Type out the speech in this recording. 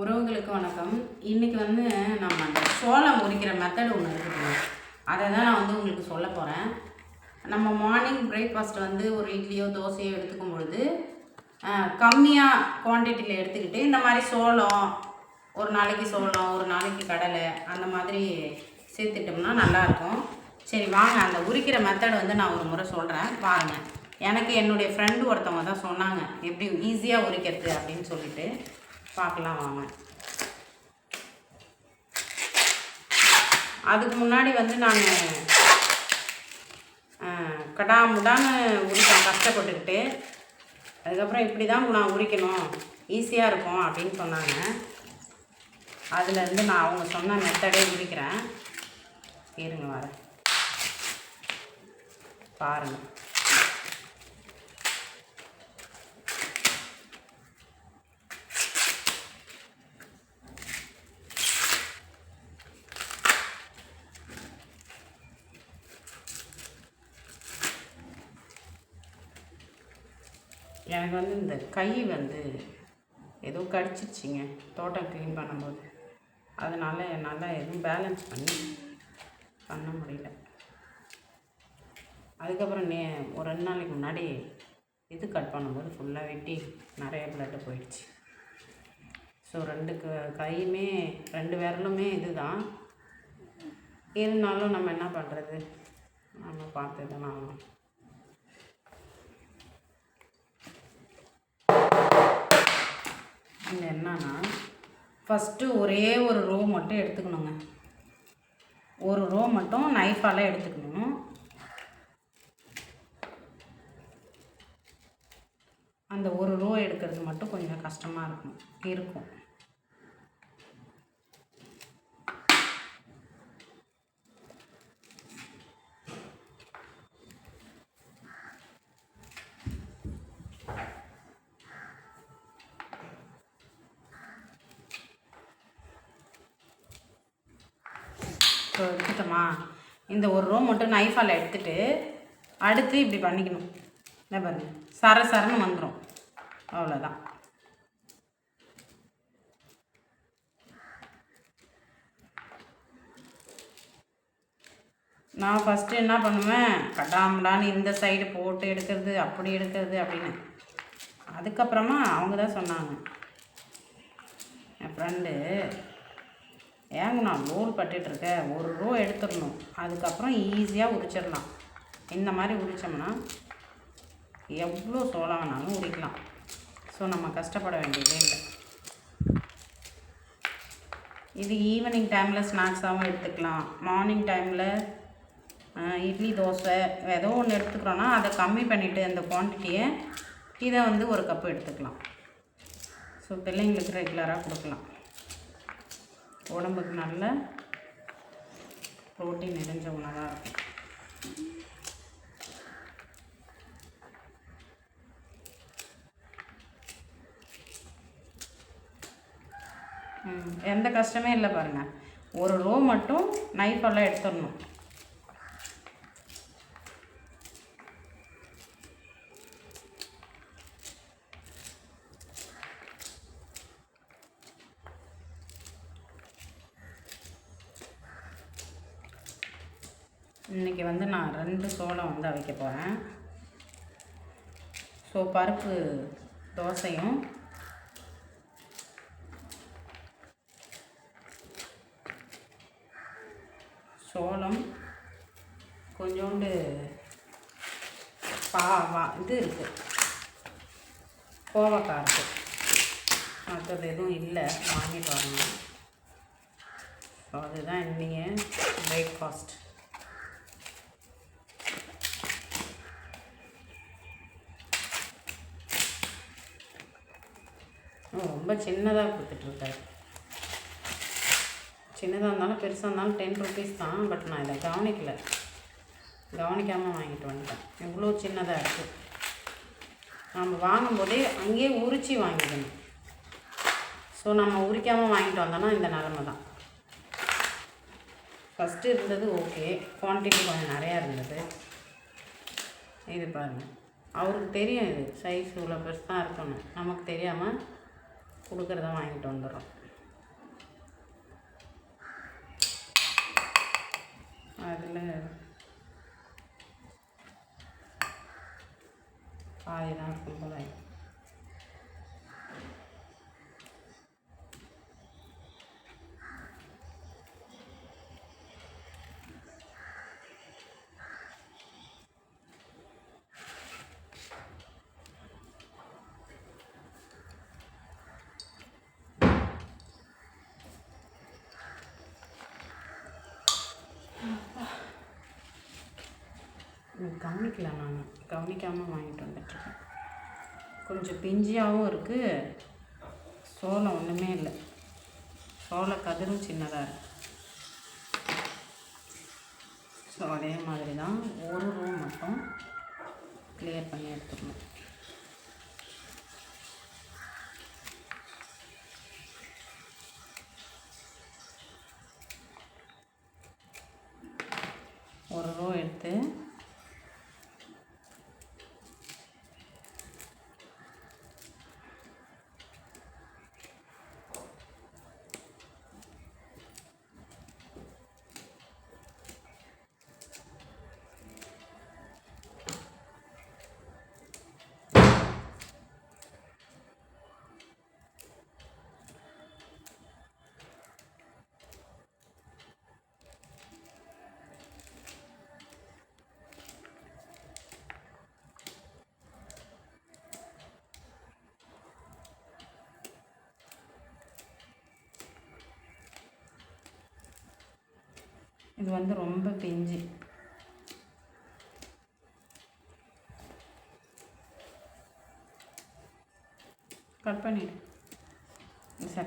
உறவுகளுக்கு வணக்கம். இன்னைக்கு வந்து நம்ம அந்த சோளம் உரிக்கிற மெத்தடு ஒன்று இருக்குது அதை தான் நான் வந்து உங்களுக்கு சொல்ல போகிறேன் நம்ம மார்னிங் பிரேக்ஃபாஸ்ட் வந்து ஒரு இட்லியோ தோசையோ எடுத்துக்கும் பொழுது கம்மியாக குவான்டிட்டியில் எடுத்துக்கிட்டு இந்த மாதிரி சோளம் ஒரு நாளைக்கு சோளம் ஒரு நாளைக்கு கடலை அந்த மாதிரி சேர்த்துட்டோம்னா நல்லாயிருக்கும் சரி வாங்க. அந்த உரிக்கிற மெத்தட் வந்து நான் ஒரு முறை சொல்கிறேன் பாருங்கள் எனக்கு என்னுடைய ஃப்ரெண்டு ஒருத்தவங்க தான் சொன்னாங்க எப்படி ஈஸியாக உரிக்கிறது அப்படின்னு சொல்லிட்டு. பார்க்கலாம் வாங்க. அதுக்கு முன்னாடி வந்து நான் கடாமுடான்னு உரிப்பேன் கஷ்டப்பட்டுக்கிட்டு. அதுக்கப்புறம் இப்படி தான் நான் உரிக்கணும் ஈஸியாக இருக்கும் அப்படின்னு சொன்னாங்க. அதுலேருந்து நான் அவங்க சொன்ன மெத்தடே உரிக்கிறேன். இருங்க வர பாருங்கள் எனக்கு வந்து இந்த கை வந்து ஏதோ கடிச்சிருச்சிங்க. தோட்டம் க்ளீன் பண்ணும்போது. அதனால் என்னால் எதுவும் பேலன்ஸ் பண்ணி பண்ண முடியல. அதுக்கப்புறம் நே ஒரு ரெண்டு நாளைக்கு முன்னாடி இது கட் பண்ணும்போது ஃபுல்லாக வெட்டி நிறைய பிளட்டு போயிடுச்சு. ஸோ ரெண்டு க கையுமே ரெண்டு விரலுமே இதுதான். இருந்தாலும் நம்ம என்ன பண்ணுறது நம்ம பார்த்து தான் ஆகணும் இது என்னன்னா ஃபஸ்ட்டு ஒரே ஒரு ரோ மட்டும் எடுத்துக்கணுங்க. ஒரு ரோ மட்டும் நைஃபால் எடுத்துக்கணும். அந்த ஒரு ரோ எடுக்கிறது மட்டும் கொஞ்சம் கஷ்டமாக இருக்கும் இருக்கும். ஸோ எடுத்துட்டோமா? இந்த ஒரு ரோ மட்டும் நைஃபால் எடுத்துகிட்டு அடுத்து இப்படி பண்ணிக்கணும். என்ன பாருங்க. சர சரன்னு வந்துடும் அவ்வளோதான் நான் ஃபஸ்ட்டு என்ன பண்ணுவேன்? கடாமடான்னு இந்த சைடு போட்டு எடுக்கிறது அப்படி எடுக்கிறது அப்படின்னு. அதுக்கப்புறமா அவங்க தான் சொன்னாங்க. என் ஃப்ரெண்டு ஏங்கண்ணா நூல் லோல் பட்டுட்ருக்க ஒரு ரூ எடுத்துடணும். அதுக்கப்புறம் ஈஸியாக உரிச்சிடலாம். இந்த மாதிரி உரித்தோம்னா எவ்வளோ சோளம் வேணாலும் உரிக்கலாம். ஸோ நம்ம கஷ்டப்பட வேண்டியதே இல்லை. இது ஈவினிங் டைமில் ஸ்நாக்ஸாகவும் எடுத்துக்கலாம். மார்னிங் டைமில் இட்லி தோசை ஏதோ ஒன்று எடுத்துக்கிறோன்னா அதை கம்மி பண்ணிவிட்டு அந்த குவான்டிட்டியை இதை வந்து ஒரு கப்பு எடுத்துக்கலாம். ஸோ பிள்ளைங்களுக்கு ரெகுலராக கொடுக்கலாம். உடம்புக்கு நல்ல புரோட்டீன் நிறைஞ்ச உணவாக இருக்கும். எந்த கஷ்டமே இல்லை பாருங்கள் ஒரு ரோ மட்டும் நைஃபெல்லாம் எடுத்துடணும். இன்றைக்கி வந்து நான் ரெண்டு சோளம் வந்து அவிக்க போகிறேன் ஸோ பருப்பு தோசையும் சோளம் கொஞ்சோண்டு பா வா இது இருக்குது கோவக்காய் இருக்குது மற்றது எதுவும் இல்லை. வாங்கிட்டு வரணும். ஸோ அதுதான் இன்னைக்கு பிரேக்ஃபாஸ்ட் ரொம்ப சின்னதாக கொடுத்துட்ருக்காரு. சின்னதாக இருந்தாலும் பெருசாக இருந்தாலும் டென் ருபீஸ் தான் பட் நான் இதை கவனிக்கல. கவனிக்காமல் வாங்கிட்டு வந்துட்டேன். இவ்வளோ சின்னதாக இருக்குது நம்ம வாங்கும்போதே அங்கேயே உரித்து வாங்கிக்கணும் ஸோ நம்ம உரிக்காமல் வாங்கிட்டு வந்தோன்னா இந்த நிலமை தான். ஃபஸ்ட்டு இருந்தது ஓகே குவான்டிட்டி கொஞ்சம் நிறையா இருந்தது. இது பாருங்கள் அவருக்கு தெரியும் இது. சைஸ் இவ்வளோ பெருசு தான் இருக்கணும். நமக்கு தெரியாமல் கொடுக்குறத வாங்கிட்டு வந்துடுறோம் அதில் பாதி தான் இருக்கும் போல எனக்கு கவனிக்கல நான். கவனிக்காமல் வாங்கிட்டு வந்துட்டுருக்கேன் கொஞ்சம் பிஞ்சியாகவும் இருக்குது சோளம் ஒன்றுமே இல்லை. சோள கதிரும் சின்னதாக இருக்குது ஸோ அதே மாதிரி தான் ஒரு ரூம் மட்டும் கிளியர் பண்ணி எடுத்துக்கணும். இது வந்து ரொம்ப பிஞ்சு. கட் பண்ணிடு.